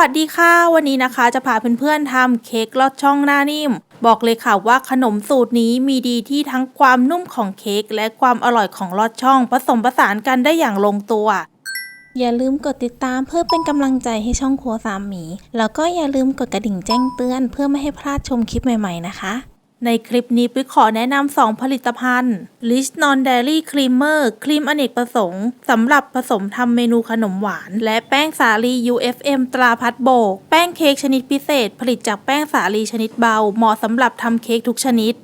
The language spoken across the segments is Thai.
วัสดีค่ะ วันนี้นะคะจะพาเพื่อนๆทำเค้กลอดช่องหน้านิ่ม บอกเลยค่ะว่าขนมสูตรนี้มีดีที่ทั้งความนุ่มของเค้กและความอร่อยของลอดช่อง ผสมผสานกันได้อย่างลงตัว อย่าลืมกดติดตามเพื่อเป็นกำลังใจให้ช่องครัวสามหมี แล้วก็อย่าลืมกดกระดิ่งแจ้งเตือนเพื่อไม่ให้พลาดชมคลิปใหม่ๆนะคะ ในคลิปนี้ปิ๊กขอแนะนำ2ผลิตภัณฑ์ l i s Non Dairy Creamer ครีมอเนกประสงค์สำหรับผสมทำเมนูขนมหวาน และแป้งสาลี UFM ตราพัดโบก แป้งเค้กชนิดพิเศษ ผลิตจากแป้งสาลีชนิดเบา เหมาะสำหรับทำเค้กทุกชนิด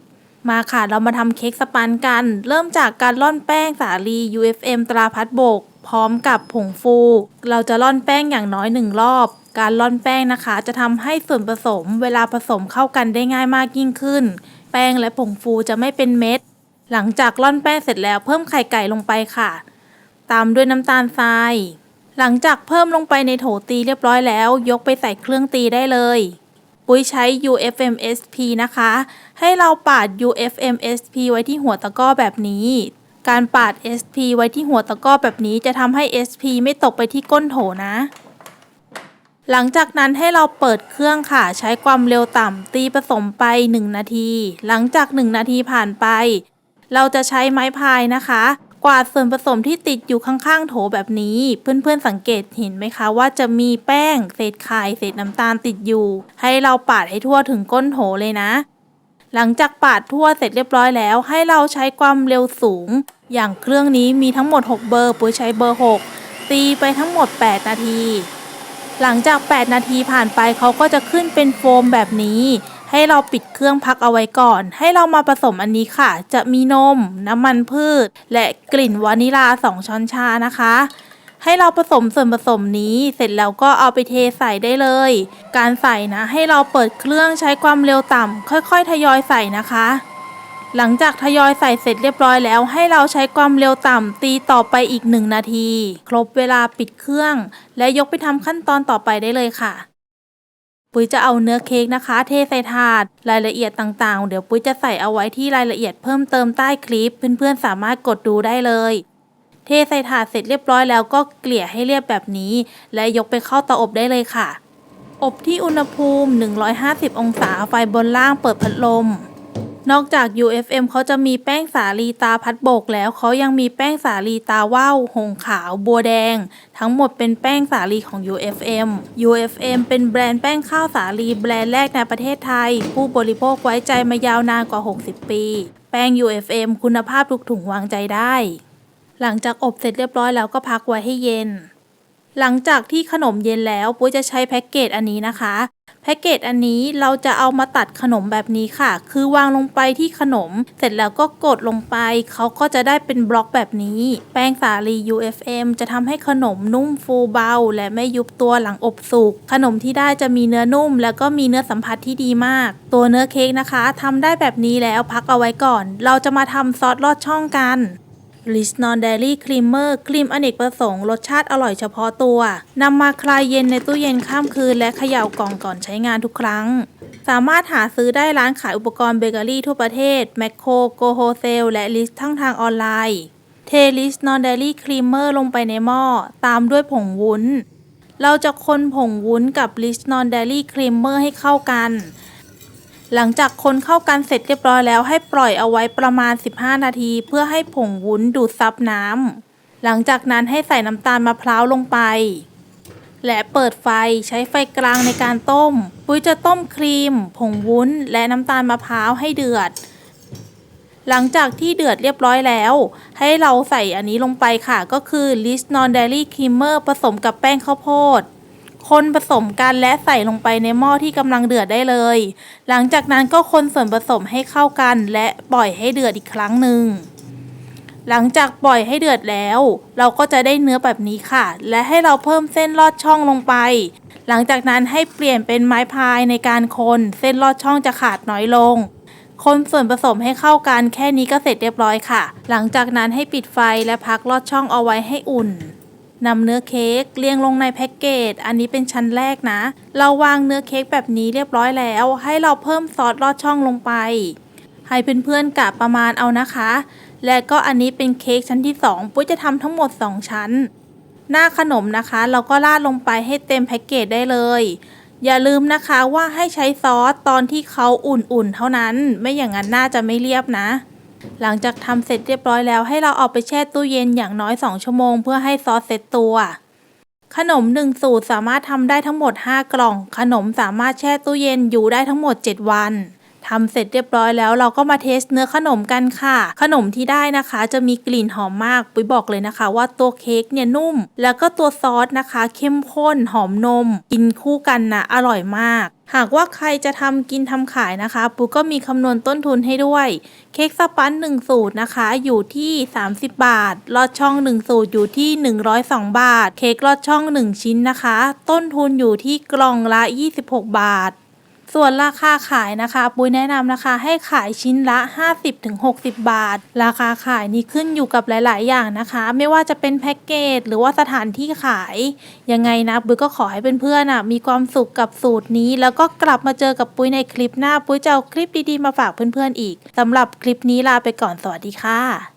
มาค่ะเรามาทำเค้กสปันกัน เริ่มจากการร่อนแป้งสาลี UFM ตราพัดโบก พร้อมกับผงฟู เราจะร่อนแป้งอย่างน้อยหนึ่งรอบ การร่อนแป้งนะคะ จะทำให้ส่วนผสมเวลาผสมเข้ากันได้ง่ายมากยิ่งขึ้น แป้งและผงฟูจะไม่เป็นเม็ด หลังจากร่อนแป้งเสร็จแล้วเพิ่มไข่ไก่ลงไปค่ะ ตามด้วยน้ำตาลทราย หลังจากเพิ่มลงไปในโถตีเรียบร้อยแล้ว ยกไปใส่เครื่องตีได้เลยปุ้ยใช้ UFMSP นะคะ ให้เราปาด UFMSP ไว้ที่หัวตะกร้อแบบนี้ การปาด SP ไว้ที่หัวตะกร้อแบบนี้จะทำให้ SP ไม่ตกไปที่ก้นโถนะ หลังจากนั้นให้เราเปิดเครื่องค่ะ ใช้ความเร็วต่ำตีผสมไป 1 นาที หลังจาก 1 นาทีผ่านไป เราจะใช้ไม้พายนะคะ กวาดส่วนผสมที่ติดอยู่ข้างๆ โถแบบนี้ เพื่อนๆสังเกตเห็นไหมคะ ว่าจะมีแป้ง เศษไข่เศษน้ำตาลติดอยู่ ให้เราปาดให้ทั่วถึงก้นโถเลยนะ หลังจากปาดทั่วเสร็จเรียบร้อยแล้ว ให้เราใช้ความเร็วสูง อย่างเครื่องนี้มีทั้งหมด 6 เบอร์ปุ้ยใช้เบอร์ 6 ตีไปทั้งหมด 8 นาที หลังจาก 8 นาทีผ่านไปเขาก็จะขึ้นเป็นโฟมแบบนี้ ให้เราปิดเครื่องพักเอาไว้ก่อน ให้เรามาผสมอันนี้ค่ะ จะมีนม น้ำมันพืช และกลิ่นวานิลา 2 ช้อนชานะคะ ให้เราผสมส่วนผสมนี้เสร็จแล้วก็เอาไปเทใส่ได้เลย การใส่นะให้เราเปิดเครื่องใช้ความเร็วต่ำค่อยๆ ทยอยใส่นะคะ หลังจากทยอยใส่เสร็จเรียบร้อยแล้ว ให้เราใช้ความเร็วต่ำตีต่อไปอีก1นาที ครบเวลาปิดเครื่อง และยกไปทำขั้นตอนต่อไปได้เลยค่ะปุ้ยจะเอาเนื้อเค้กนะคะ เทใส่ถาด รายละเอียดต่างๆ เดี๋ยวปุ้ยจะใส่เอาไว้ที่รายละเอียดเพิ่มเติมใต้คลิป เพื่อนๆสามารถกดดูได้เลย เทใส่ถาดเสร็จเรียบร้อยแล้วก็เกลี่ยให้เรียบแบบนี้ และยกไปเข้าเตาอบได้เลยค่ะ อบที่อุณหภูมิ 150 องศาไฟบนล่างเปิดพัดลม นอกจาก UFM เขาจะมีแป้งสาลีตาพัดโบกแล้วเขายังมีแป้งสาลีตาว่าวหงขาว บัวแดง ทั้งหมดเป็นแป้งสาลีของ UFM UFM เป็นแบรนด์แป้งข้าวสาลีแบรนด์แรกในประเทศไทย ผู้บริโภคไว้ใจมายาวนานกว่า 60 ปี แป้ง UFM คุณภาพทุกถุงวางใจได้ หลังจากอบเสร็จเรียบร้อยแล้วก็พักไว้ให้เย็น หลังจากที่ขนมเย็นแล้วปุ้ยจะใช้แพ็กเกจอันนี้นะคะ แพ็กเกจอันนี้เราจะเอามาตัดขนมแบบนี้ค่ะ คือวางลงไปที่ขนม เสร็จแล้วก็กดลงไป เขาก็จะได้เป็นบล็อกแบบนี้ แป้งสาลี UFM จะทำให้ขนมนุ่มฟูเบา และไม่ยุบตัวหลังอบสุก ขนมที่ได้จะมีเนื้อนุ่ม แล้วก็มีเนื้อสัมผัสที่ดีมาก ตัวเนื้อเค้กนะคะทำได้แบบนี้แล้วพักเอาไว้ก่อน เราจะมาทำซอสลอดช่องกัน ลิสนอนเดลี่ครีมเมอร์ครีมอเนกประสงค์รสชาติอร่อยเฉพาะตัวนำมาคลายเย็นในตู้เย็นข้ามคืน และเขย่ากล่องก่อนใช้งานทุกครั้ง สามารถหาซื้อได้ร้านขายอุปกรณ์เบเกอรี่ทั่วประเทศแมคโครโกโฮเซลและลิสทั้งทางออนไลน์ เทลิสนอนเดลี่ครีมเมอร์ลงไปในหม้อ ตามด้วยผงวุ้น เราจะคนผงวุ้นกับลิสนอนเดลี่ครีมเมอร์ให้เข้ากัน หลังจากคนเข้ากันเสร็จเรียบร้อยแล้วให้ปล่อยเอาไว้ประมาณ 15 นาที เพื่อให้ผงวุ้นดูดซับน้ำหลังจากนั้นให้ใส่น้ำตาลมะพร้าวลงไป และเปิดไฟใช้ไฟกลางในการต้ม ปุ้ยจะต้มครีม ผงวุ้น และน้ำตาลมะพร้าวให้เดือด หลังจากที่เดือดเรียบร้อยแล้ว ให้เราใส่อันนี้ลงไปค่ะ ก็คือลิสนอนเดลี่ครีมเมอร์ผสมกับแป้งข้าวโพด คนผสมกันและใส่ลงไปในหม้อที่กำลังเดือดได้เลย หลังจากนั้นก็คนส่วนผสมให้เข้ากันและปล่อยให้เดือดอีกครั้งหนึ่ง หลังจากปล่อยให้เดือดแล้ว เราก็จะได้เนื้อแบบนี้ค่ะ และให้เราเพิ่มเส้นลอดช่องลงไป หลังจากนั้นให้เปลี่ยนเป็นไม้พายในการคน เส้นลอดช่องจะขาดน้อยลง คนส่วนผสมให้เข้ากันแค่นี้ก็เสร็จเรียบร้อยค่ะ หลังจากนั้นให้ปิดไฟและพักลอดช่องเอาไว้ให้อุ่น นำเนื้อเค้กเรียงลงในแพ็กเกจ อันนี้เป็นชั้นแรกนะ เราวางเนื้อเค้กแบบนี้เรียบร้อยแล้ว ให้เราเพิ่มซอสลอดช่องลงไป ให้เพื่อนๆกะประมาณเอานะคะ และก็อันนี้เป็นเค้กชั้นที่2ปุ้ยจะทำทั้งหมด 2 ชั้น หน้าขนมนะคะ เราก็ราดลงไปให้เต็มแพ็กเกจได้เลย อย่าลืมนะคะว่าให้ใช้ซอสตอนที่เขาอุ่นๆ เท่านั้น ไม่อย่างนั้นน่าจะไม่เรียบนะ หลังจากทำเสร็จเรียบร้อยแล้วให้เราเอาไปแช่ตู้เย็นอย่างน้อย 2 ชั่วโมง เพื่อให้ซอสเซ็ตตัว ขนม 1 สูตรสามารถทำได้ทั้งหมด 5 กล่อง ขนมสามารถแช่ตู้เย็นอยู่ได้ทั้งหมด 7 วันทำเสร็จเรียบร้อยแล้วเราก็มาเทสเนื้อขนมกันค่ะ ขนมที่ได้นะคะ จะมีกลิ่นหอมมากปุ้ยบอกเลยนะคะ ว่าตัวเค้กเนี่ยนุ่ม แล้วก็ตัวซอสนะคะ เข้มข้นหอมนม กินคู่กันนะอร่อยมาก หากว่าใครจะทำกินทำขายนะคะปุ้ยก็มีคำนวณต้นทุนให้ด้วย เค้กสปันหนึ่งสูตรนะคะ อยู่ที่ 30 บาท ลอดช่อง 1 สูตรอยู่ที่ 102 บาท เค้กลอดช่อง 1 ชิ้นนะคะ ต้นทุนอยู่ที่กล่องละ 26 บาท ส่วนราคาขายนะคะ ปุ้ยแนะนำนะคะ ให้ขายชิ้นละ 50-60 บาท ราคาขายนี่ขึ้นอยู่กับหลาย ๆ อย่างนะคะ ไม่ว่าจะเป็นแพ็กเกจหรือว่าสถานที่ขาย ยังไงนะปุ้ยก็ขอให้เพื่อนๆน่ะมีความสุขกับสูตรนี้ แล้วก็กลับมาเจอกับปุ้ยในคลิปหน้า ปุ้ยจะเอาคลิปดี ๆ มาฝากเพื่อน ๆ อีกสำหรับคลิปนี้ลาไปก่อนสวัสดีค่ะ